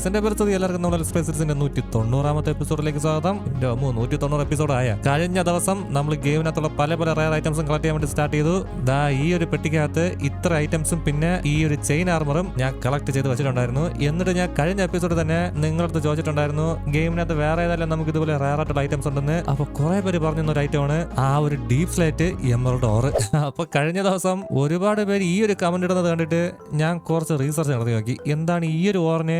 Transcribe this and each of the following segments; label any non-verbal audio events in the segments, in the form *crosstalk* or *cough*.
Decent പരിസ്ഥിതി എല്ലാവർക്കും നമ്മൾ എക്സ്പ്രസിന്റെ നൂറ്റി തൊണ്ണൂറാമത്തെ എപ്പിസോഡിലേക്ക് സ്വാഗതം. നൂറ്റി തൊണ്ണൂറ് എപ്പിസോഡ് ആയ കഴിഞ്ഞ ദിവസം നമ്മൾ ഗെയിമിനകത്തുള്ള പല പല റയർ ഐറ്റംസും കളക്ട് ചെയ്യാൻ വേണ്ടി സ്റ്റാർട്ട് ചെയ്തു. ദാ ഈ ഒരു പെട്ടിക്കകത്ത് ഇത്ര ഐറ്റംസും പിന്നെ ഈ ഒരു ചെയിൻ ആർമറും ഞാൻ കളക്ട് ചെയ്ത് വെച്ചിട്ടുണ്ടായിരുന്നു. എന്നിട്ട് ഞാൻ കഴിഞ്ഞ എപ്പിസോഡ് തന്നെ നിങ്ങളടുത്ത് ചോദിച്ചിട്ടുണ്ടായിരുന്നു ഗെയിമിനകത്ത് വേറെ ഏതായാലും നമുക്ക് ഇതുപോലെ റയർ ആയിട്ടുള്ള ഐറ്റംസ് ഉണ്ടെന്ന്. അപ്പൊ കുറെ പേര് പറഞ്ഞ ഒരു ഐറ്റമാണ് ആ ഒരു ഡീപ് സ്ലൈറ്റ് എമറൽഡ് ഓർ അപ്പൊ കഴിഞ്ഞ ദിവസം ഒരുപാട് പേര് ഈ ഒരു കമന്റ് ഇടുന്നത് കണ്ടിട്ട് ഞാൻ കുറച്ച് റീസർച്ച് നടത്തി നോക്കി. എന്താണ് ഈ ഒരു ഓറിന്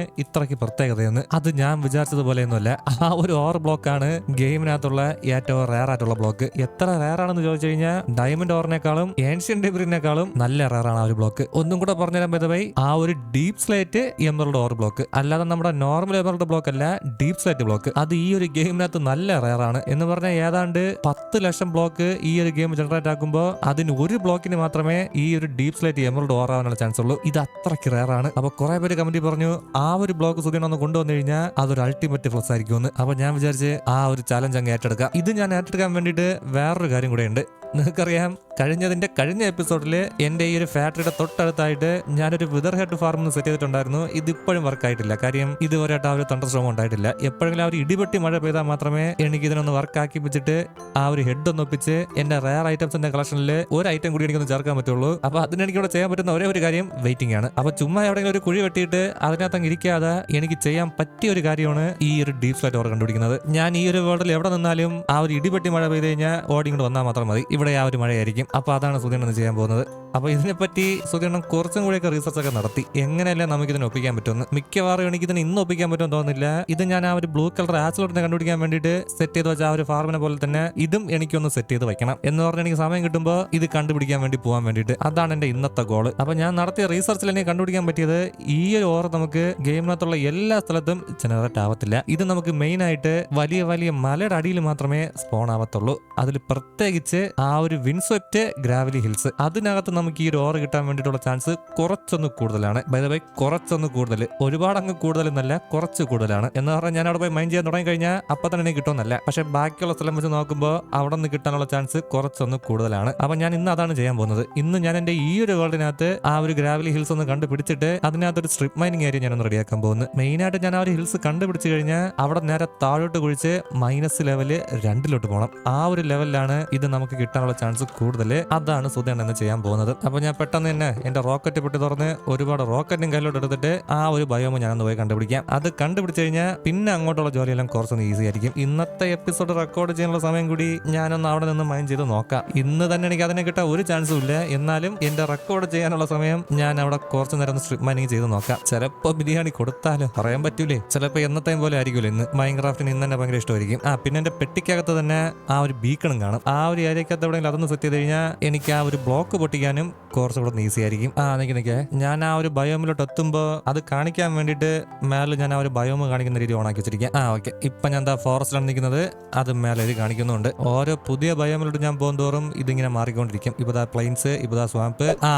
ഇത്രയ്ക്ക് പ്രത്യേകതയെന്ന്. അത് ഞാൻ വിചാരിച്ചതുപോലെയൊന്നുമല്ല. ആ ഒരു ഓർ ബ്ലോക്കാണ് ഗെയിമിനകത്തുള്ള ഏറ്റവും റയർ ആയിട്ടുള്ള ബ്ലോക്ക്. എത്ര റയർ ആണെന്ന് ചോദിച്ചു കഴിഞ്ഞാൽ ഡയമണ്ട് ഓറിനേക്കാളും ഏൻഷ്യൻ ഡിബ്രിനേക്കാളും നല്ല റയർ ആണ് ആ ഒരു ബ്ലോക്ക്. ഒന്നും കൂടെ പറഞ്ഞുതരാൻ പറ്റുമായി ആ ഒരു deep slate emerald ore block. അല്ലാതെ നമ്മുടെ നോർമൽ എമറൽഡ് ബ്ലോക്ക് അല്ല ഡീപ് സ്ലേറ്റ് ബ്ലോക്ക്. അത് ഈ ഒരു ഗെയിമിനകത്ത് നല്ല റയർ ആണ് എന്ന് പറഞ്ഞാൽ ഏതാണ്ട് പത്ത് ലക്ഷം ബ്ലോക്ക് ഈ ഒരു ഗെയിം ജനറേറ്റ് ആക്കുമ്പോൾ അതിന് ഒരു ബ്ലോക്കിന് മാത്രമേ ഈ ഒരു ഡീപ് സ്ലേറ്റ് എമറൽഡ് ഓർ ആവാനുള്ള ചാൻസ് ഉള്ളൂ ഇത് അത്രയ്ക്ക് റയർ ആണ് അപ്പൊ കുറെ പേര് കമന്റ് പറഞ്ഞു ആ ഒരു ബ്ലോക്ക് സുഖം ഒന്ന് കൊണ്ടുവന്നു കഴിഞ്ഞാൽ അതൊരു അൾട്ടിമേറ്റ് ഫ്ലസ് ആയിരിക്കും അപ്പൊ ഞാൻ വിചാരിച്ച് ആ ഒരു ചാലഞ്ച് അങ്ങ് ഏറ്റെടുക്കാം. ഇത് ഞാൻ ഏറ്റെടുക്കാൻ വേണ്ടിയിട്ട് വേറൊരു കാര്യം കൂടെ ഉണ്ട്. നിങ്ങൾക്കറിയാം കഴിഞ്ഞതിന്റെ കഴിഞ്ഞ എപ്പിസോഡിൽ എന്റെ ഈ ഒരു ഫാക്ടറിയുടെ തൊട്ടടുത്തായിട്ട് ഞാനൊരു വിതർ ഹെഡ് ഫാർം സെറ്റ് ചെയ്തിട്ടുണ്ടായിരുന്നു. ഇതിപ്പോഴും ഇപ്പോഴും വർക്ക് ആയിട്ടില്ല. കാര്യം ഇതുവരെയായിട്ട് ആ ഒരു തണ്ടർസ്ട്രോം ഉണ്ടായിട്ടില്ല. എപ്പോഴെങ്കിലും ആ ഒരു ഇടിപെട്ടി മഴ പെയ്താൽ മാത്രമേ എനിക്ക് ഇതിനൊന്ന് വർക്ക് ആക്കി വെച്ചിട്ട് ആ ഒരു ഹെഡ് ഒന്ന് ഒപ്പിച്ച് എന്റെ റയർ ഐറ്റംസിന്റെ കളക്ഷനിൽ ഒരു ഐറ്റം കൂടി എനിക്കൊന്ന് ചേർക്കാൻ പറ്റുള്ളൂ. അപ്പോൾ അതിന് എനിക്ക് ഇവിടെ ചെയ്യാൻ പറ്റുന്ന ഒരേ ഒരു കാര്യം വെയിറ്റിംഗ് ആണ്. അപ്പോൾ ചുമ്മാ എവിടെയെങ്കിലും ഒരു കുഴി വെട്ടിയിട്ട് അതിനകത്ത് അങ്ങ് ഇരിക്കാതെ എനിക്ക് ചെയ്യാൻ പറ്റിയ ഒരു കാര്യമാണ് ഈ ഒരു ഡീപ് ഫ്ലാറ്റ് ഓർ കണ്ടുപിടിക്കുന്നത്. ഞാൻ ഈ ഒരു വേൾഡിൽ എവിടെ നിന്നാലും ആ ഒരു ഇടിപെട്ടി മഴ പെയ്ത് കഴിഞ്ഞാൽ ഓടി ഇങ്ങോട്ട് വന്നാൽ മാത്രം മതി. ഇവിടെ ആ ഒരു മഴയായിരിക്കും. അപ്പോൾ അതാണ് സുധീണ്ണൻ ചെയ്യാൻ പോകുന്നത്. അപ്പൊ ഇതിനെപ്പറ്റി സുധീരണം കുറച്ചും കൂടിയൊക്കെ റീസർച്ച് ഒക്കെ നടത്തി. എങ്ങനെയല്ലേ നമുക്ക് ഇതിനെ ഒപ്പിക്കാൻ പറ്റുമെന്ന്. മിക്കവാറും എനിക്ക് ഇതിനെ ഇന്ന് ഒപ്പിക്കാൻ പറ്റുമെന്ന് തോന്നുന്നില്ല. ഇത് ഞാൻ ആ ഒരു ബ്ലൂ കളർ ആസിലോട്ടിനെ കണ്ടുപിടിക്കാൻ വേണ്ടിയിട്ട് സെറ്റ് ചെയ്ത് വെച്ച ആ ഒരു ഫാർമിനെ പോലെ തന്നെ ഇതും എനിക്കൊന്ന് സെറ്റ് ചെയ്ത് വെക്കണം എന്ന് പറഞ്ഞാൽ എനിക്ക് സമയം കിട്ടുമ്പോൾ ഇത് കണ്ടുപിടിക്കാൻ വേണ്ടി പോകാൻ വേണ്ടിയിട്ട്. അതാണ് എന്റെ ഇന്നത്തെ ഗോൾ അപ്പൊ ഞാൻ നടത്തിയ റീസർച്ചിൽ എനിക്ക് കണ്ടുപിടിക്കാൻ പറ്റിയത് ഈ ഒരു ഓർ നമുക്ക് ഗെയിമിനകത്തുള്ള എല്ലാ സ്ഥലത്തും ജനറേറ്റ് ആവത്തില്ല. ഇത് നമുക്ക് മെയിൻ ആയിട്ട് വലിയ വലിയ മലയുടെ അടിയിൽ മാത്രമേ സ്പോൺ ആവത്തുള്ളൂ. അതിൽ പ്രത്യേകിച്ച് ആ ഒരു വിൻസ്വെറ്റ് ഗ്രാവലി ഹിൽസ് അതിനകത്ത് നമുക്ക് ഈ ഒരു ഓർ കിട്ടാൻ വേണ്ടിയിട്ടുള്ള ചാൻസ് കുറച്ചൊന്ന് കൂടുതലാണ്. ബൈ ബൈ കുറച്ചൊന്ന് കൂടുതൽ ഒരുപാട് അങ്ങ് കൂടുതൽ എന്നല്ല കുറച്ച് കൂടുതലാണ്. എന്ന് പറഞ്ഞാൽ ഞാൻ അവിടെ പോയി മൈൻഡ് ചെയ്യാൻ തുടങ്ങി കഴിഞ്ഞാൽ അപ്പൊ തന്നെ എനിക്ക് കിട്ടുമെന്നല്ല. പക്ഷെ ബാക്കിയുള്ള സ്ഥലം വെച്ച് നോക്കുമ്പോൾ അവിടെ നിന്ന് കിട്ടാനുള്ള ചാൻസ് കുറച്ചൊന്ന് കൂടുതലാണ്. അപ്പൊ ഞാൻ ഇന്ന് അതാണ് ചെയ്യാൻ പോകുന്നത്. ഇന്ന് ഞാൻ എന്റെ ഈ ഒരു വേൾഡിനകത്ത് ആ ഒരു ഗ്രാവലി ഹിൽസ് ഒന്ന് കണ്ടുപിടിച്ചിട്ട് അതിനകത്ത് ഒരു സ്ട്രിപ്പ് മൈനിങ് ഏരിയ ഞാനൊന്ന് റെഡിയാക്കാൻ പോകുന്നു. മെയിൻ ആയിട്ട് ഞാൻ ആ ഒരു ഹിൽസ് കണ്ടുപിടിച്ച് കഴിഞ്ഞാൽ അവിടെ നേരെ താഴോട്ട് കുഴിച്ച് മൈനസ് ലെവൽ രണ്ടിലോട്ട് പോകണം. ആ ഒരു ലെവലിലാണ് ഇത് നമുക്ക് കിട്ടാനുള്ള ചാൻസ് കൂടുതൽ അതാണ് സുധേണ്ണ ചെയ്യാൻ പോകുന്നത്. അപ്പൊ ഞാൻ പെട്ടെന്ന് തന്നെ എന്റെ റോക്കറ്റ് പൊട്ടി തുറന്ന് ഒരുപാട് റോക്കറ്റും കയ്യിലോട്ട് എടുത്തിട്ട് ആ ഒരു ബയോമ ഞാനൊന്ന് പോയി കണ്ടുപിടിക്കാം. അത് കണ്ടുപിടിച്ച് കഴിഞ്ഞാൽ പിന്നെ അങ്ങോട്ടുള്ള ജോലിയെല്ലാം കുറച്ചൊന്ന് ഈസി ആയിരിക്കും. ഇന്നത്തെ എപ്പിസോഡ് റെക്കോർഡ് ചെയ്യാനുള്ള സമയം കൂടി ഞാനൊന്ന് അവിടെ നിന്ന് മൈൻഡ് ചെയ്ത് നോക്കാം. ഇന്ന് തന്നെ എനിക്ക് അതിനെ കിട്ടാൻ ഒരു ചാൻസും ഇല്ല. എന്നാലും എന്റെ റെക്കോർഡ് ചെയ്യാനുള്ള സമയം ഞാൻ അവിടെ കുറച്ച് നേരം സ്ട്രിപ്പ് മൈനിങ് ചെയ്ത് നോക്കാം. ചിലപ്പോ ബിരിയാണി കൊടുത്താലോ പറയാൻ പറ്റൂലേ. ചിലപ്പോ എന്നത്തെയും പോലെ ആയിരിക്കുമല്ലോ ഇന്ന്. മൈൻക്രാഫ്റ്റിന് ഇന്ന് തന്നെ ഭയങ്കര ഇഷ്ടമായിരിക്കും. ആ പിന്നെ എന്റെ പെട്ടിക്കകത്ത് തന്നെ ആ ഒരു ബീക്കണും കാണും. ആ ഒരു ഏരിയക്കകത്ത് എവിടെയെങ്കിലും അതൊന്ന് സെറ്റ് ചെയ്ത് കഴിഞ്ഞാൽ എനിക്ക് ആ ഒരു ബ്ലോക്ക് പൊട്ടിക്കാനും കുറച്ചുകൂടെ ഈസി ആയിരിക്കും ആ നിക്ക് നിക്കേ. ഞാൻ ആ ഒരു ബയോമിലോട്ട് എത്തുമ്പോൾ അത് കാണിക്കാൻ വേണ്ടിയിട്ട് മേലെ ഞാൻ ആ ഒരു ബയോമ് കാണിക്കുന്ന രീതി ഓണാക്കി വെച്ചിരിക്കാം. ആ ഓക്കെ. ഇപ്പം ഞാൻ എന്താ ഫോറസ്റ്റിലാണ് നിൽക്കുന്നത് അത് മേലെ ഇത് കാണിക്കുന്നുണ്ട്. ഓരോ പുതിയ ബയോമിലോട്ട് ഞാൻ പോകുന്തോറും ഇതിങ്ങനെ മാറിക്കൊണ്ടിരിക്കും. ഇപ്പൊ ദാ പ്ലെയിൻസ് ഇപ്പൊ ദാ സ്വാമ്പ് ആ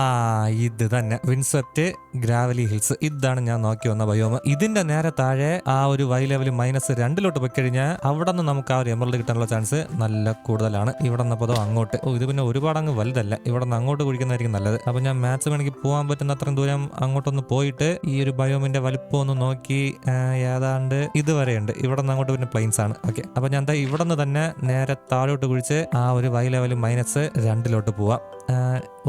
ഇത് തന്നെ. വിൻസെപ്റ്റ് ഗ്രാവലി ഹിൽസ് ഇതാണ് ഞാൻ നോക്കി വന്ന ബയോമ് ഇതിന്റെ നേരെ താഴെ ആ ഒരു വൈ ലെവൽ മൈനസ് രണ്ടിലോട്ട് പോയി കഴിഞ്ഞാൽ അവിടെ നിന്ന് നമുക്ക് ആ ഒരു എമറൽഡ് കിട്ടാനുള്ള ചാൻസ് നല്ല കൂടുതലാണ്. ഇവിടെ നിന്ന് അപ്പോൾ അങ്ങോട്ട്. ഇത് പിന്നെ ഒരുപാട് അങ്ങ് വലുതല്ല. ഇവിടെ നിന്ന് അങ്ങോട്ട് കുഴിക്കുന്നതായിരിക്കും നല്ലത്. അപ്പൊ ഞാൻ മാത്സ് വേണമെങ്കിൽ പോകാൻ പറ്റുന്ന അത്രയും ദൂരം അങ്ങോട്ടൊന്ന് പോയിട്ട് ഈ ഒരു ബയോമിന്റെ വലിപ്പം ഒന്ന് നോക്കി ഏതാണ്ട് ഇതുവരെയുണ്ട്. ഇവിടെ നിന്ന് അങ്ങോട്ട് പിന്നെ പ്ലെയിൻസ് ആണ്. ഓക്കെ അപ്പൊ ഞാൻ എന്താ ഇവിടെ നിന്ന് തന്നെ നേരെ താഴോട്ട് കുഴിച്ച് ആ ഒരു വൈ ലെവൽ മൈനസ് രണ്ടിലോട്ട് പോവാം.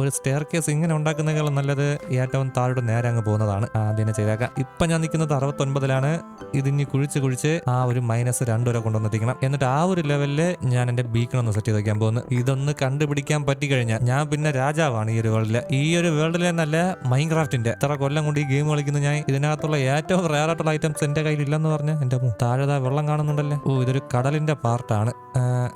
ഒരു സ്റ്റെയർ കേസ് ഇങ്ങനെ ഉണ്ടാക്കുന്നതിനേക്കാളും നല്ലത് ഏറ്റവും താഴോട്ട് നേരെ അങ്ങ് പോകുന്നതാണ്. ആദ്യം ചെയ്തേക്കാം. ഇപ്പം ഞാൻ നിൽക്കുന്നത് അറുപത്തൊൻപതിലാണ്. ഇതിനി കുഴിച്ച് കുഴിച്ച് ആ ഒരു മൈനസ് രണ്ട് വരെ കൊണ്ടുവന്നെത്തിക്കണം എന്നിട്ട് ആ ഒരു ലെവലിൽ ഞാൻ എന്റെ ബീക്കൺ ഒന്ന് സെറ്റ് ചെയ്ത് വയ്ക്കാൻ പോകുന്നു. ഇതൊന്ന് കണ്ടുപിടിക്കാൻ പറ്റി കഴിഞ്ഞാൽ ഞാൻ പിന്നെ രാജാവാണ് ഈ ഒരു വേൾഡിൽ ഈ ഒരു വേൾഡിലെ നല്ല മൈൻക്രാഫ്റ്റിന്റെ ഇത്ര കൊല്ലം കൊണ്ട് ഈ ഗെയിം കളിക്കുന്ന ഞാൻ ഇതിനകത്തുള്ള ഏറ്റവും റയർ ആയിട്ടുള്ള ഐറ്റംസ് എന്റെ കയ്യിൽ ഇല്ലെന്ന് പറഞ്ഞാൽ എന്റെ താഴെ വെള്ളം കാണുന്നുണ്ടല്ലേ? ഓ ഇതൊരു കടലിന്റെ പാർട്ടാണ്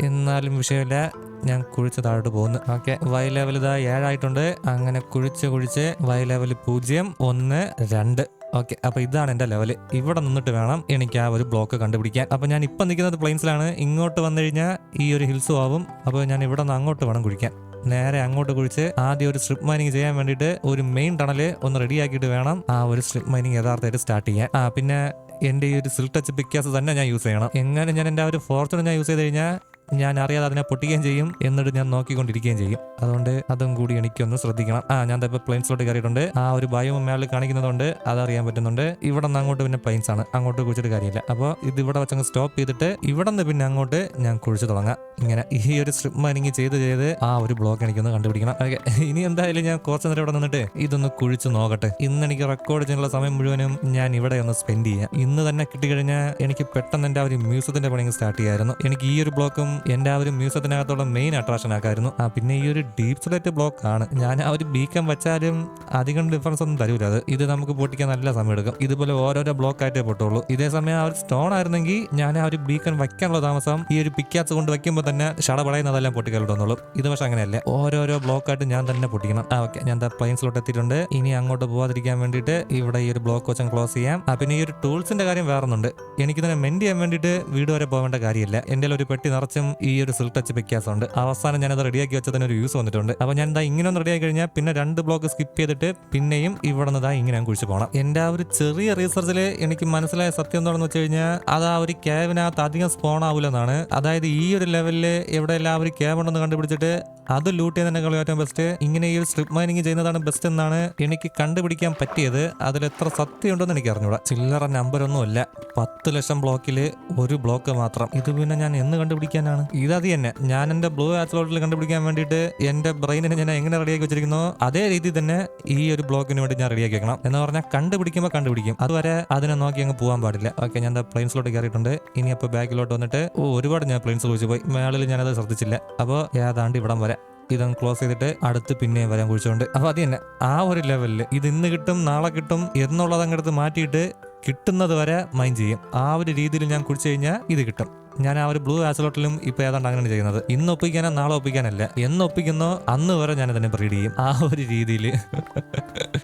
എന്നാലും വിഷയമില്ല. ഞാൻ കുഴിച്ച് താഴോട്ട് പോകുന്നു. ഓക്കെ വൈ ലെവൽ ഇതാ ഏഴായിട്ടുണ്ട്. അങ്ങനെ കുഴിച്ച് കുഴിച്ച് വൈ ലെവൽ പൂജ്യം ഒന്ന് രണ്ട്. ഓക്കെ അപ്പൊ ഇതാണ് എന്റെ ലെവൽ ഇവിടെ നിന്നിട്ട് വേണം എനിക്ക് ആ ഒരു ബ്ലോക്ക് കണ്ടുപിടിക്കാൻ. അപ്പൊ ഞാൻ ഇപ്പൊ നിൽക്കുന്നത് പ്ലെയിൻസിലാണ് ഇങ്ങോട്ട് വന്നു കഴിഞ്ഞാൽ ഈ ഒരു ഹിൽസും ആവും. അപ്പോൾ ഞാൻ ഇവിടെ നിന്ന് അങ്ങോട്ട് വേണം കുഴിക്കാൻ. നേരെ അങ്ങോട്ട് കുഴിച്ച് ആദ്യം ഒരു സ്ട്രിപ്പ് മൈനിങ് ചെയ്യാൻ വേണ്ടിയിട്ട് ഒരു മെയിൻ ടണൽ ഒന്ന് റെഡിയാക്കിയിട്ട് വേണം ആ ഒരു സ്ട്രിപ്പ് മൈനിങ് യഥാർത്ഥമായിട്ട് സ്റ്റാർട്ട് ചെയ്യാൻ. ആ പിന്നെ എന്റെ ഈ ഒരു സിൽ ടച്ച് പിക്കാസ് തന്നെ ഞാൻ യൂസ് ചെയ്യണം. എങ്ങനെ ഞാൻ എന്റെ ആ ഒരു ഫോർച്യൂൺ ഞാൻ യൂസ് ചെയ്ത് കഴിഞ്ഞാൽ ഞാൻ അറിയാതെ അതിനെ പൊട്ടിക്കുകയും ചെയ്യും എന്നിട്ട് ഞാൻ നോക്കിക്കൊണ്ടിരിക്കുകയും ചെയ്യും. അതുകൊണ്ട് അതും കൂടി എനിക്കൊന്ന് ശ്രദ്ധിക്കണം. ആ ഞാൻ ഇപ്പോൾ പ്ലെയിൻസിലോട്ട് കയറിയിട്ടുണ്ട്. ആ ഒരു ഭയവും മേളിൽ കാണിക്കുന്നതുകൊണ്ട് അതറിയാൻ പറ്റുന്നുണ്ട്. ഇവിടെ നിന്ന് അങ്ങോട്ട് പിന്നെ പ്ലെയിൻസ് ആണ്. അങ്ങോട്ട് കുഴിച്ചിട്ട് കാര്യമില്ല. അപ്പോൾ ഇത് ഇവിടെ വെച്ചങ്ങ് സ്റ്റോപ്പ് ചെയ്തിട്ട് ഇവിടെ നിന്ന് പിന്നെ അങ്ങോട്ട് ഞാൻ കുഴിച്ചു തുടങ്ങാം. ഇങ്ങനെ ഈ ഒരു സ്ട്രിപ്പ് എനിക്ക് ചെയ്ത് ചെയ്ത് ആ ഒരു ബ്ലോക്ക് എനിക്കൊന്ന് കണ്ടുപിടിക്കണം. ഓക്കെ. ഇനി എന്തായാലും ഞാൻ കുറച്ച് നേരം ഇവിടെ നിന്നിട്ട് ഇതൊന്ന് കുഴിച്ച് നോക്കട്ടെ. ഇന്ന് എനിക്ക് റെക്കോർഡ് ചെയ്യാനുള്ള സമയം മുഴുവനും ഞാൻ ഇവിടെ ഒന്ന് സ്പെൻഡ് ചെയ്യാം. ഇന്ന് തന്നെ കിട്ടിക്കഴിഞ്ഞാൽ എനിക്ക് പെട്ടെന്ന് എന്റെ ആ ഒരു മ്യൂസിയത്തിന്റെ പണി സ്റ്റാർട്ട് ചെയ്യായിരുന്നു എനിക്ക് ഈ ഒരു ബ്ലോക്കും എന്റെ ആ ഒരു മ്യൂസിയത്തിനകത്തുള്ള മെയിൻ അട്രാക്ഷൻ ആക്കായിരുന്നു. ആ പിന്നെ ഈ ഒരു ഡീപ് സ്ലെറ്റ് ബ്ലോക്ക് ആണ്. ഞാൻ ആ ഒരു ബീക്കം വെച്ചാലും അധികം ഡിഫറൻസ് ഒന്നും തരൂല അത്. ഇത് നമുക്ക് പൊട്ടിക്കാൻ നല്ല സമയം എടുക്കും. ഇതുപോലെ ഓരോരോ ബ്ലോക്ക് ആയിട്ടേ പൊട്ടുള്ളൂ. ഇതേ സമയം ആ ഒരു സ്റ്റോൺ ആയിരുന്നെങ്കിൽ ഞാൻ ആ ഒരു ബീക്കൺ വയ്ക്കാനുള്ള താമസം ഈ ഒരു പിക്കാസ് കൊണ്ട് വെക്കുമ്പോൾ തന്നെ ഷടപടയുന്നതെല്ലാം പൊട്ടിക്കലുണ്ടെന്നുള്ളൂ ഇത് പക്ഷെ അങ്ങനെയല്ല. ഓരോരോ ബ്ലോക്ക് ആയിട്ട് ഞാൻ തന്നെ പൊട്ടിക്കണം. ആ ഓക്കെ ഞാൻ പ്ലെയിൻസിലോട്ട് എത്തിയിട്ടുണ്ട്. ഇനി അങ്ങോട്ട് പോവാതിരിക്കാൻ വേണ്ടിയിട്ട് ഇവിടെ ഈ ഒരു ബ്ലോക്ക് വെച്ചാൽ ക്ലോസ് ചെയ്യാം. ആ പിന്നെ ഈ ഒരു ടൂൾസിന്റെ കാര്യം വേറൊന്നുണ്ട്. എനിക്ക് തന്നെ മെൻഡ് ചെയ്യാൻ വേണ്ടിയിട്ട് വീട് വരെ പോകേണ്ട കാര്യമില്ല. എന്റെ ഒരു പെട്ടി നിറച്ചും ഈ ഒരു സിൽ ടച്ച് വ്യത്യാസമുണ്ട്. അവസാനം ഞാനത് റെഡിയാക്കി വെച്ചതിന് ഒരു യൂസ് വന്നിട്ടുണ്ട്. അപ്പോൾ ഞാൻ എന്താ ഇങ്ങനെ ഒന്ന് റെഡിയാക്കി കഴിഞ്ഞാൽ പിന്നെ രണ്ട് ബ്ലോക്ക് സ്കിപ്പ് ചെയ്തിട്ട് പിന്നെയും ഇവിടെ നിന്ന് ഇതാ ഇങ്ങനെ കുഴിച്ച് പോകണം എന്റെ ആ ഒരു ചെറിയ റീസർച്ചിൽ എനിക്ക് മനസ്സിലായ സത്യം എന്താണെന്ന് വെച്ച് കഴിഞ്ഞാൽ അത് ആ ഒരു ക്യാബിനകത്ത് അധികം സ്പോൺ ആവില്ലെന്നാണ് അതായത് ഈ ഒരു ലെവലിൽ എവിടെ എല്ലാം ഒരു ക്യാബ് ഉണ്ടെന്ന് കണ്ടുപിടിച്ചിട്ട് അത് ലൂട്ട് ചെയ്യുന്നതിനേക്കാൾ ഏറ്റവും ബെസ്റ്റ് ഇങ്ങനെ ഈ ഒരു സ്ട്രിപ്പ് മൈനിങ് ചെയ്യുന്നതാണ് ബെസ്റ്റ് എന്നാണ് എനിക്ക് കണ്ടുപിടിക്കാൻ പറ്റിയത്. അതിൽ എത്ര സത്യം ഉണ്ടെന്ന് എനിക്ക് അറിഞ്ഞൂടാ. ചില്ലറ നമ്പറൊന്നും ഇല്ല പത്ത് ലക്ഷം ബ്ലോക്കിൽ ഒരു ബ്ലോക്ക് മാത്രം. ഇത് പിന്നെ ഞാൻ എന്ന് കണ്ടുപിടിക്കാനാണ്? ഇതത് തന്നെ. ഞാൻ എന്റെ ബ്ലൂ ആസ്ലോട്ടിൽ കണ്ടുപിടിക്കാൻ വേണ്ടിയിട്ട് എന്റെ ബ്രെയിനിനെ ഞാൻ എങ്ങനെ റെഡിയാക്കി വെച്ചിരിക്കുന്നു അതേ രീതിയിൽ തന്നെ ഈ ഒരു ബ്ലോക്കിന് വേണ്ടി ഞാൻ റെഡിയാക്കി വെക്കണം. എന്ന് പറഞ്ഞാൽ കണ്ടുപിടിക്കുമ്പോൾ കണ്ടുപിടിക്കും. അതുവരെ അതിനെ നോക്കി അങ്ങ് പോകാൻ പാടില്ല. ഓക്കെ ഞാൻ പ്ലെയിൻസിലോട്ട് കയറിയിട്ടുണ്ട്. ഇനി അപ്പോൾ ബാക്കിലോട്ട് വന്നിട്ട് ഓ ഒരുപാട് ഞാൻ പ്ലെയിൻസ് കുഴിച്ചു പോയി. മേളിൽ ഞാനത് ശ്രദ്ധിച്ചില്ല. അപ്പോൾ ഏതാണ്ട് ഇവിടം വരെ. ഇതങ്ങ് ക്ലോസ് ചെയ്തിട്ട് അടുത്ത് പിന്നെയും വരാൻ കുഴിച്ചുകൊണ്ട്. അപ്പോൾ അത് തന്നെ. ആ ഒരു ലെവലിൽ ഇത് ഇന്ന് കിട്ടും നാളെ കിട്ടും എന്നുള്ളത് അങ്ങടുത്ത് മാറ്റിയിട്ട് കിട്ടുന്നത് വരെ മൈൻഡ് ചെയ്യും. ആ ഒരു രീതിയിൽ ഞാൻ കുടിച്ചു കഴിഞ്ഞാൽ ഇത് കിട്ടും. ഞാൻ ആ ഒരു ബ്ലൂ ആസലോട്ടിലും ഇപ്പൊ ഏതാണ്ട് അങ്ങനെയാണ് ചെയ്യുന്നത്. ഇന്ന് ഒപ്പിക്കാനോ നാളെ ഒപ്പിക്കാനല്ല. എന്ന് ഒപ്പിക്കുന്നോ അന്ന് വരെ ഞാൻ അതിനെ ബ്രീഡ് ചെയ്യും. ആ ഒരു രീതിയിൽ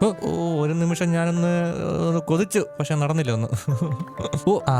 ഓ ഒരു നിമിഷം ഞാനൊന്ന് കൊതിച്ചു. പക്ഷെ നടന്നില്ല ഒന്ന്. ഓ ആ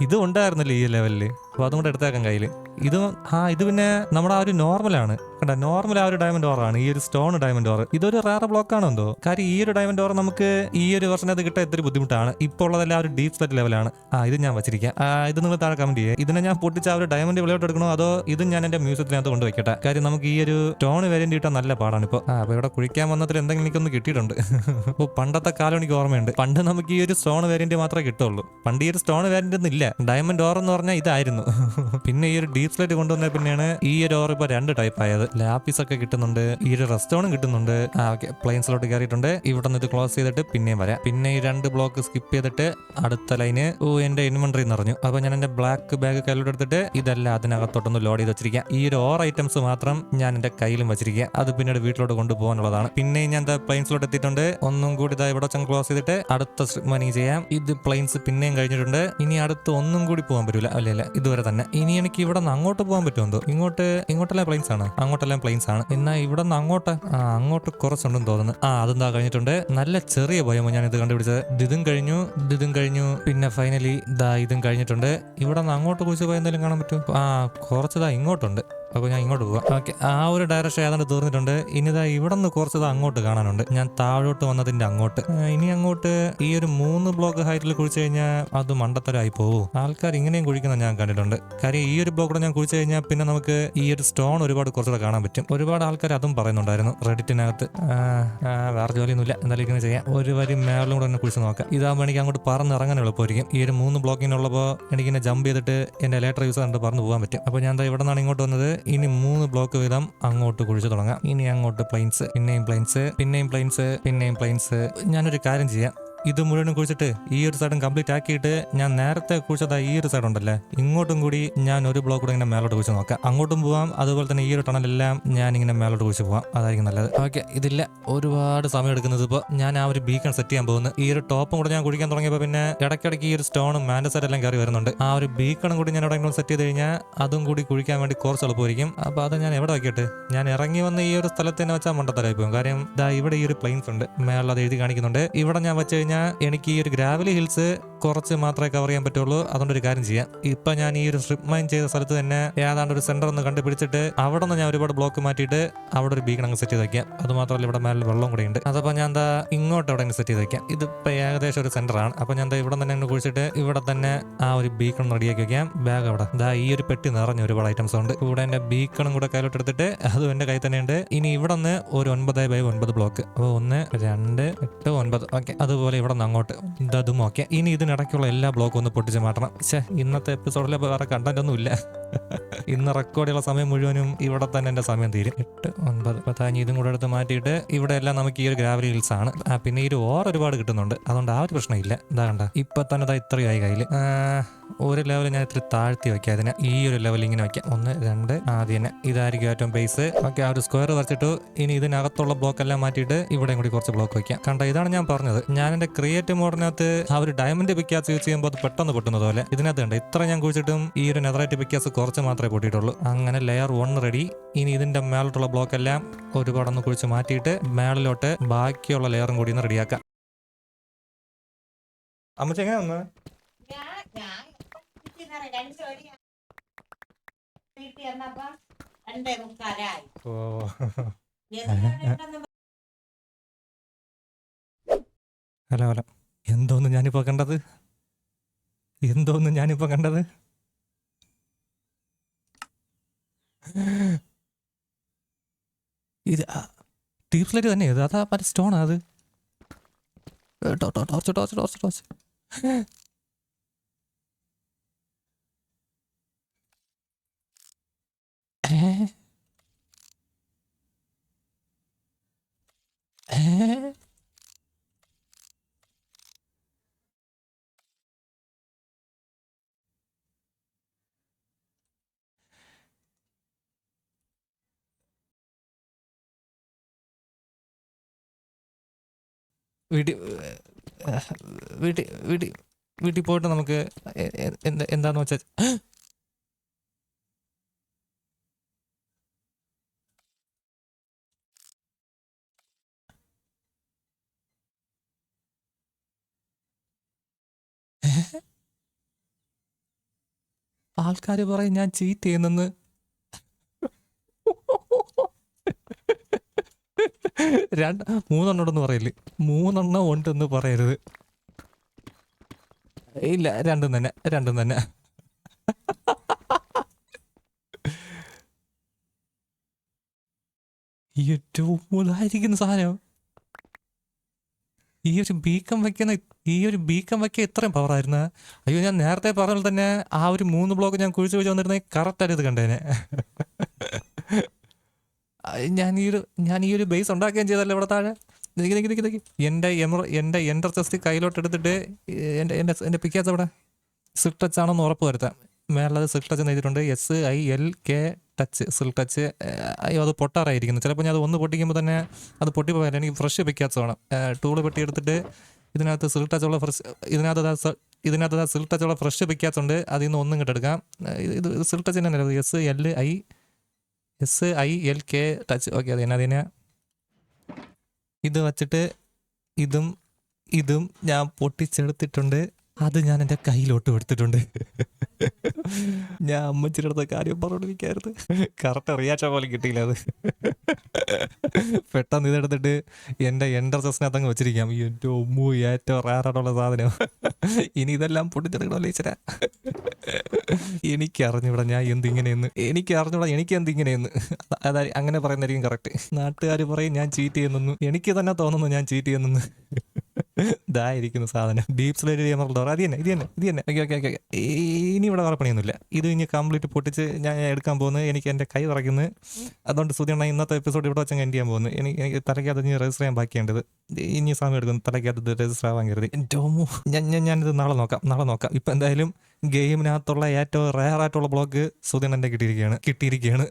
ഇത് ഉണ്ടായിരുന്നില്ല ഈ ലെവലിൽ അപ്പൊ അതും കൂടെ എടുത്തേക്കാം കയ്യിൽ ഇത് ആ ഇത് പിന്നെ നമ്മുടെ ആ ഒരു നോർമലാണ് കണ്ട? നോർമൽ ആ ഒരു ഡയമണ്ട് ഓറാണ് ഈ ഒരു സ്റ്റോൺ ഡയമണ്ട് ഓർ ഇതൊരു റയർ ബ്ലോക്ക് ആണോ എന്തോ? കാര്യം ഈ ഒരു ഡയമണ്ട് ഓർ നമുക്ക് ഈ ഒരു വർഷത്തിനകത്ത് കിട്ടാൻ എത്ര ബുദ്ധിമുട്ടാണ്. ഇപ്പോൾ ഉള്ളതെല്ലാം ഒരു ഡീപ് സെറ്റ് ലെവലാണ് ആ ഇത് ഞാൻ വെച്ചിരിക്കാം. ഇത് നിങ്ങൾ താഴെ കമന്റ് ചെയ്യേ. ഇതിനെ ഞാൻ പൊട്ടിച്ച് ആ ഒരു ഡയമണ്ട് വിളയോട്ട് എടുക്കണോ? അതോ ഇത് ഞാൻ എന്റെ മ്യൂസിയത്തിനകത്ത് കൊണ്ട് വെക്കട്ടെ കാര്യം നമുക്ക് ഈ ഒരു സ്റ്റോൺ വേരിയന്റ് കിട്ടാൻ നല്ല പാടാണ് ഇപ്പോൾ ആ അപ്പോൾ ഇവിടെ കുഴിക്കാൻ വന്നതിൽ എന്തെങ്കിലും എനിക്കൊന്ന് കിട്ടിയിട്ടുണ്ട്. *laughs* അപ്പോൾ പണ്ടത്തെ കാലം എനിക്ക് ഓർമ്മയുണ്ട്. പണ്ട് നമുക്ക് ഈ ഒരു സ്റ്റോൺ വേരിയന്റ് മാത്രമേ കിട്ടുള്ളൂ. പണ്ട് ഈ ഒരു സ്റ്റോൺ വേരിയന്റ് ഒന്നും ഇല്ല. ഡയമണ്ട് ഓർ എന്ന് പറഞ്ഞാൽ ഇതായിരുന്നു. പിന്നെ ഈ ഒരു ഡീപ് സ്ലെറ്റ് കൊണ്ടുവന്ന പിന്നെയാണ് ഈ ഒരു ഓർ ഇപ്പൊ രണ്ട് ടൈപ്പ് ആയത്. ലാപ്പീസ് ഒക്കെ കിട്ടുന്നുണ്ട് ഈ ഒരു റെസ്റ്റോണും കിട്ടുന്നുണ്ട്. ആ ഓക്കെ പ്ലെയിൻസിലോട്ട് കയറിയിട്ടുണ്ട്. ഇവിടെ നിന്ന് ഇത് ക്ലോസ് ചെയ്തിട്ട് പിന്നെയും വരാം. പിന്നെ ഈ രണ്ട് ബ്ലോക്ക് സ്കിപ്പ് ചെയ്തിട്ട് അടുത്ത ലൈന് ഓ എന്റെ ഇൻവെന്ററി നിറഞ്ഞു. അപ്പൊ ഞാൻ എന്റെ ബ്ലാക്ക് ബാഗ് കയ്യിലോട്ട് എടുത്തിട്ട് ഇതെല്ലാം അതിനകത്തോട്ടൊന്ന് ലോഡ് ചെയ്ത് വെച്ചിരിക്കാം. ഈ ഒരു ഓർ ഐറ്റംസ് മാത്രം ഞാൻ എന്റെ കയ്യിലും വെച്ചിരിക്കുക അത് പിന്നീട് വീട്ടിലോട്ട് കൊണ്ടുപോകാനുള്ളതാണ്. പിന്നെ ഞാൻ എന്താ പ്ലെയിൻ പ്ലെയിൻസിലോട്ട് എത്തിയിട്ടുണ്ട്. ഒന്നും കൂടി ഇതാ ഇവിടെ ചെന്ന് ക്ലോസ് ചെയ്തിട്ട് അടുത്ത മണി ചെയ്യാം. ഇത് പ്ലെയിൻസ് പിന്നെയും കഴിഞ്ഞിട്ടുണ്ട്. ഇനി അടുത്ത് ഒന്നും കൂടി പോകാൻ പറ്റൂല. അല്ലേ അല്ല ഇതുവരെ തന്നെ. ഇനി എനിക്ക് ഇവിടെ നിന്ന് അങ്ങോട്ട് പോകാൻ പറ്റുമോ ഇങ്ങോട്ട് ഇങ്ങോട്ടെല്ലാം പ്ലെയിൻസ് ആണ്. അങ്ങോട്ടെല്ലാം പ്ലെയിൻസ് ആണ്. എന്നാ ഇവിടെ നിന്ന് അങ്ങോട്ട് ആ അങ്ങോട്ട് കുറച്ചുണ്ടെന്ന് തോന്നുന്നു. ആ അതെന്താ കഴിഞ്ഞിട്ടുണ്ട്? നല്ല ചെറിയ ഭയമോ ഞാൻ ഇത് കണ്ടുപിടിച്ചത് ദിതും കഴിഞ്ഞു ദിതും കഴിഞ്ഞു. പിന്നെ ഫൈനലി ദാ ഇതും കഴിഞ്ഞിട്ടുണ്ട്. ഇവിടെ നിന്ന് അങ്ങോട്ട് കുറിച്ച് പോയി എന്തെങ്കിലും കാണാൻ പറ്റും ആ കുറച്ചതാ ഇങ്ങോട്ടുണ്ട്. അപ്പോൾ ഞാൻ ഇങ്ങോട്ട് പോവാം. ഓക്കെ ആ ഒരു ഡയറക്ഷൻ ഏതാണ്ട് തീർന്നിട്ടുണ്ട്. ഇനി ഇതാ ഇവിടെ നിന്ന് കുറച്ചത് അങ്ങോട്ട് കാണാനുണ്ട്. ഞാൻ താഴോട്ട് വന്നതിന്റെ അങ്ങോട്ട്. ഇനി അങ്ങോട്ട് ഈ ഒരു മൂന്ന് ബ്ലോക്ക് ഹൈറ്റിൽ കുഴിച്ചു കഴിഞ്ഞാൽ അത് മണ്ടത്തരമായി പോവും. ആൾക്കാർ ഇങ്ങനെയും കുഴിക്കുന്നത് ഞാൻ കണ്ടിട്ടുണ്ട്. കാര്യം ഈ ഒരു ബ്ലോക്ക് കൂടെ ഞാൻ കുഴിച്ചു കഴിഞ്ഞാൽ പിന്നെ നമുക്ക് ഈ ഒരു സ്റ്റോൺ ഒരുപാട് കുറച്ചുകൂടെ കാണാൻ പറ്റും. ഒരുപാട് ആൾക്കാർ അതും പറയുന്നുണ്ടായിരുന്നു റെഡിറ്റിനകത്ത്. വേറെ ജോലിയൊന്നുമില്ല. എന്തായാലും ഇങ്ങനെ ചെയ്യാം. ഒരു വരി മേളിലും കൂടെ തന്നെ കുഴിച്ച് നോക്കാം. ഇതാകുമ്പോൾ എനിക്ക് അങ്ങോട്ട് പറന്നിറങ്ങാൻ എളുപ്പമായിരിക്കും. ഈ ഒരു മൂന്ന് ബ്ലോക്കിനുള്ളപ്പോൾ എനിക്കിങ്ങനെ ജമ്പ് ചെയ്തിട്ട് എന്റെ ലേറ്റർ യൂസ് കണ്ട് പറന്ന് പോകാൻ പറ്റും. അപ്പോൾ ഞാൻ എന്താ ഇവിടെ നിന്നാണ് ഇങ്ങോട്ട് വന്നത്. ഇനി മൂന്ന് ബ്ലോക്ക് വീതം അങ്ങോട്ട് കുഴിച്ചു തുടങ്ങാം. ഇനി അങ്ങോട്ട് പ്ലെയിൻസ് പിന്നെയും പ്ലെയിൻസ് പിന്നെയും പ്ലെയിൻസ് പിന്നെയും പ്ലെയിൻസ് ഞാനൊരു കാര്യം ചെയ്യാം. ഇത് മുഴുവനും കുഴിച്ചിട്ട് ഈ ഒരു സൈഡും കംപ്ലീറ്റ് ആക്കിയിട്ട് ഞാൻ നേരത്തെ കുഴിച്ചതാ ഈ ഒരു സൈഡ് ഉണ്ടല്ലേ? ഇങ്ങോട്ടും കൂടി ഞാൻ ഒരു ബ്ലോക്ക് കൂടെ ഇങ്ങനെ മേലോട്ട് കുഴിച്ച് നോക്കാം. അങ്ങോട്ടും പോവാം. അതുപോലെ തന്നെ ഈ ഒരു ടണലെല്ലാം ഞാൻ ഇങ്ങനെ മേലോട്ട് കുഴിച്ച് പോവാം. അതായിരിക്കും നല്ലത്. ഓക്കെ ഇതില്ല. ഒരുപാട് സമയം എടുക്കുന്നത് ഇപ്പോൾ ഞാൻ ആ ഒരു ബീക്കൺ സെറ്റ് ചെയ്യാൻ പോകുന്നു. ഈ ഒരു ടോപ്പും കൂടെ ഞാൻ കുഴിക്കാൻ തുടങ്ങിയപ്പോൾ പിന്നെ ഇടയ്ക്കിടയ്ക്ക് ഈ ഒരു സ്റ്റോണും മാൻഡസൈഡ് എല്ലാം കയറി വരുന്നുണ്ട്. ആ ഒരു ബീക്കണും കൂടി ഞാൻ എവിടെയെങ്കിലും സെറ്റ് ചെയ്ത് കഴിഞ്ഞാൽ അതും കൂടി കുഴിക്കാൻ വേണ്ടി കുറച്ച് എളുപ്പമായിരിക്കും. അപ്പോൾ അത് ഞാൻ എവിടെ വയ്ക്കട്ടെ ഞാൻ ഇറങ്ങി വന്ന ഈ ഒരു സ്ഥലത്ത് തന്നെ വെച്ചാൽ മണ്ടത്തരായി പോകും. കാര്യം ഇതാ ഇവിടെ ഈ ഒരു പ്ലെയിൻസ് ഉണ്ട്. മേളിൽ അത് എഴുതി കാണിക്കുന്നുണ്ട്. ഇവിടെ ഞാൻ വെച്ച് കഴിഞ്ഞാൽ എനിക്ക് ഈ ഒരു ഗ്രാവലി ഹിൽസ് കുറച്ച് മാത്രമേ കവർ ചെയ്യാൻ പറ്റുള്ളൂ. അതുകൊണ്ട് ഒരു കാര്യം ചെയ്യാം. ഇപ്പൊ ഞാൻ ഈ ഒരു സ്ട്രിപ്പ് മൈൻ ചെയ്ത സ്ഥലത്ത് തന്നെ ഏതാണ്ട് ഒരു സെന്റർ ഒന്ന് കണ്ടുപിടിച്ചിട്ട് അവിടെ നിന്ന് ഞാൻ ഒരുപാട് ബ്ലോക്ക് മാറ്റിയിട്ട് അവിടെ ഒരു ബീക്കൺ അങ്ങ് സെറ്റ് ചെയ്ത് വയ്ക്കാം അത് മാത്രമല്ല ഇവിടെ മേലെ വെള്ളം കൂടെ ഉണ്ട്. അതപ്പോൾ ഞാൻ എന്താ ഇങ്ങോട്ട് അവിടെ സെറ്റ് ചെയ്ത് വയ്ക്കാം ഇതിപ്പോ ഏകദേശം ഒരു സെന്റർ ആണ്. അപ്പൊ ഞാൻ ദാ ഇവിടെ തന്നെ അങ്ങ് കുഴിച്ചിട്ട് ഇവിടെ തന്നെ ആ ഒരു ബീക്കൺ റെഡിയാക്കി വയ്ക്കാം ബാഗ് അവിടെ. ദാ ഈ ഒരു പെട്ടി നിറഞ്ഞ ഒരുപാട് ഐറ്റംസ് ഉണ്ട്. ഇവിടെ എന്റെ ബീക്കണും കൂടെ കയ്യിലോട്ട് എടുത്തിട്ട് അതും എന്റെ കയ്യിൽ തന്നെ ഉണ്ട് ഇനി ഇവിടെ നിന്ന് ഒരു ഒൻപത് ബൈ ഒൻപത് ബ്ലോക്ക് അപ്പോൾ ഒന്ന് രണ്ട് എട്ട് ഒൻപത്. ഓക്കെ അതുപോലെ ഇവിടെ നിന്ന് അങ്ങോട്ട് ഇതും ഓക്കെ ഇനി ഇതിനിടയ്ക്കുള്ള എല്ലാ ബ്ലോക്കും ഒന്ന് പൊട്ടിച്ച് മാറ്റണം. പക്ഷേ ഇന്നത്തെ എപ്പിസോഡിൽ വേറെ കണ്ടന്റ് ഒന്നും ഇല്ല. ഇന്ന് റെക്കോർഡ് ചെയ്യുന്ന സമയം മുഴുവനും ഇവിടെ തന്നെ എന്റെ സമയം തീരും. എട്ട് ഒൻപത് പത്താഞ്ഞ് ഇതും കൂടെ എടുത്ത് മാറ്റിയിട്ട് ഇവിടെ എല്ലാം നമുക്ക് ഈ ഒരു ഗ്രാവലി ഹിൽസ് ആണ്. പിന്നെ ഈ ഒരു ഓർ ഒരുപാട് കിട്ടുന്നുണ്ട്. അതുകൊണ്ട് ആ ഒരു പ്രശ്നമില്ല ഇതാ കണ്ട. ഇപ്പൊ തന്നെ ദാ ആയി കയ്യിൽ ഒരു ലെവൽ ഞാൻ ഇത്തിരി താഴ്ത്തി വയ്ക്കാം അതിനെ. ഈ ഒരു ലെവൽ ഇങ്ങനെ വയ്ക്കാം. ഒന്ന് രണ്ട് ആദ്യം ഇതായിരിക്കും ഏറ്റവും ബേസ് ഓക്കെ ആ ഒരു സ്ക്വയർ വരച്ചിട്ടു. ഇനി ഇതിനകത്തുള്ള ബ്ലോക്ക് എല്ലാം മാറ്റിയിട്ട് ഇവിടെയും കൂടി കുറച്ച് ബ്ലോക്ക് വയ്ക്കാം. കണ്ട ഇതാണ് ഞാൻ പറഞ്ഞത്. ഞാൻ എന്റെ ക്രിയേറ്റീവ് മോഡിനകത്ത് ആ ഒരു ഡയമണ്ട് പിക്കാസ് യൂസ് ചെയ്യുമ്പോൾ അത് പെട്ടെന്ന് പൊട്ടുന്നത് പോലെ ഇതിനകത്ത് ഉണ്ട് ഇത്ര ഞാൻ കുഴിച്ചിട്ടും ഈ ഒരു നെതറൈറ്റ് പിക്കാസ് കുറച്ച് മാത്രമേ പൊട്ടിയിട്ടുള്ളൂ അങ്ങനെ ലെയർ വൺ റെഡി ഇനി ഇതിന്റെ മേലോട്ടുള്ള ബ്ലോക്ക് എല്ലാം ഒരുപാടൊന്ന് കുഴിച്ച് മാറ്റിയിട്ട് മേളിലോട്ട് ബാക്കിയുള്ള ലെയറും കൂടി ഒന്ന് റെഡിയാക്കാം അമ്മച്ച എങ്ങനെ ഒന്ന് ഞാൻ ഹലോ ഹലോ. എന്തോന്ന് ഞാനിപ്പോൾ കണ്ടത്? എന്തോന്ന് ഞാനിപ്പോൾ കണ്ടത്? ഇത് ടീപ്പ് ലൈറ്റ് തന്നെ ഇത്. അതാ മറ്റേ സ്റ്റോണാ അത്. Torch torch torch torch. ഏ? ഏ? വീട്ടിൽ വീട്ടിൽ വീട്ടിൽ വീട്ടിൽ പോയിട്ട് നമുക്ക് എന്താ എന്താന്ന് വെച്ചാൽ *gasps* ആൾക്കാർ പറയും ഞാൻ ചീറ്റ് ചെയ്യുന്നെന്ന് രണ്ട് മൂന്നെണ്ണം ഉണ്ടെന്ന് പറയില്ലേ? മൂന്നെണ്ണം ഉണ്ടെന്ന് പറയരുത്. ഇല്ല രണ്ടും തന്നെ രണ്ടും തന്നെ. ഏറ്റവും മുതായിരിക്കുന്ന സാധനം. ഈ ഒരു ബീക്കം വയ്ക്കുന്ന ഈ ഒരു ബീക്കം വയ്ക്കുക ഇത്രയും പവറായിരുന്ന അയ്യോ ഞാൻ നേരത്തെ പറഞ്ഞാൽ തന്നെ ആ ഒരു മൂന്ന് ബ്ലോക്ക് ഞാൻ കുഴിച്ചു വെച്ച് വന്നിരുന്നെങ്കിൽ കറക്റ്റായിട്ട് ഇത് കണ്ടേനെ. ഞാൻ ഈ ഒരു ഞാൻ ഈ ഒരു ബേസ് ഉണ്ടാക്കുകയും ചെയ്തല്ലോ ഇവിടെ താഴെ. എന്റെ എമർ എന്റെ എന്റർ ചെസ്റ്റ് കയ്യിലോട്ട് എടുത്തിട്ട് എന്റെ എന്റെ എന്റെ പിക്കാത്ത അവിടെ സിൽ ടച്ച് ആണെന്ന് ഉറപ്പ് വരുത്താം. മേലത് സിൽ ടച്ച് എന്ന് എഴുതിയിട്ടുണ്ട്. S I L K touch silk touch അയ്യോ അത് പൊട്ടാറായിരിക്കുന്നു. ചിലപ്പോൾ ഞാൻ അത് ഒന്ന് പൊട്ടിക്കുമ്പോൾ തന്നെ അത് പൊട്ടിപ്പോയാലും എനിക്ക് ഫ്രഷ് പിക്കാത്ത വേണം. ടൂൾ പെട്ടി എടുത്തിട്ട് ഇതിനകത്ത് സിൽ ടച്ച് ഉള്ള ഫ്രഷ് ഇതിനകത്ത് ഇതിനകത്ത് സിൽ ടച്ച് ഉള്ള ഫ്രഷ് പിക്കാത്തുണ്ട് അതിൽ നിന്ന് ഒന്നും കിട്ടെടുക്കാം ഇത് സിൽ ടച്ച് തന്നെ S L I S I L K touch okay അതെ അതിനെ ഇത് വച്ചിട്ട് ഇതും ഇതും ഞാൻ പൊട്ടിച്ചെടുത്തിട്ടുണ്ട്. അത് ഞാൻ എന്റെ കയ്യിലോട്ട് എടുത്തിട്ടുണ്ട്. ഞാൻ അമ്മച്ചിയുടെ അടുത്ത കാര്യം പറഞ്ഞോണ്ടിരിക്കായിരുന്നു കറക്റ്റ് റിയാക്ഷൻ പോലെ കിട്ടിയില്ല അത്. പെട്ടെന്ന് ഇതെടുത്തിട്ട് എന്റെ എന്റർ ചെസ്റ്റിനകത്ത് അങ്ങ് വെച്ചിരിക്കാം. എന്റെ ഉമ്മു ഏറ്റവും റയറായിട്ടുള്ള സാധനം. ഇനി ഇതെല്ലാം പൊട്ടിച്ചെടുക്കണമല്ലോ ഈശ്വര. എനിക്ക് അറിഞ്ഞൂടാ ഞാൻ എന്തിങ്ങനെയെന്ന്. എനിക്ക് അറിഞ്ഞൂടാ എനിക്ക് എന്തിങ്ങനെയെന്ന് അതായത് അങ്ങനെ പറയുന്നതായിരിക്കും കറക്റ്റ് നാട്ടുകാർ പറയും ഞാൻ ചീറ്റ് ചെയ്യുന്നു എനിക്ക് തന്നെ തോന്നുന്നു ഞാൻ ചീറ്റ് ചെയ്യുന്നു ദാ ഇരിക്കുന്ന സാധനം. ഡീപ് സ്ലൈഡ് ചെയ്യാൻ ഡോർ അത് തന്നെ ഇത് തന്നെ ഇത് തന്നെ. ഓക്കെ ഓക്കെ ഓക്കെ ഇനി ഇവിടെ വേറെ പണിയൊന്നുമില്ല. ഇത് ഇനി കംപ്ലീറ്റ് പൊട്ടിച്ച് ഞാൻ എടുക്കാൻ പോകുന്നത് എനിക്ക് എന്റെ കൈ വിറയ്ക്കുന്നത് അതുകൊണ്ട് സുധിയാണ് ഇന്നത്തെ എപ്പിസോഡ് ഇവിടെ വെച്ച് എൻഡ് ചെയ്യാൻ പോകുന്നത് എനിക്ക് എനിക്ക് തലയ്ക്കകത്ത് ഇനി രജിസ്റ്റർ ചെയ്യാൻ ബാക്കിയേണ്ടത് ഇനി സമയം എടുക്കുന്നു. തലയ്ക്കകത്ത് രജിസ്റ്റർ ആവാൻ കരുതി. ഡോമു ഞാൻ ഞാനിത് നാളെ നോക്കാം നാളെ നോക്കാം. ഇപ്പം എന്തായാലും ഗെയിമിനകത്തുള്ള ഏറ്റവും റയർ ആയിട്ടുള്ള ബ്ലോക്ക് സുധിയണ്ണന്റെ കിട്ടിയിരിക്കുകയാണ് കിട്ടിയിരിക്കുകയാണ്.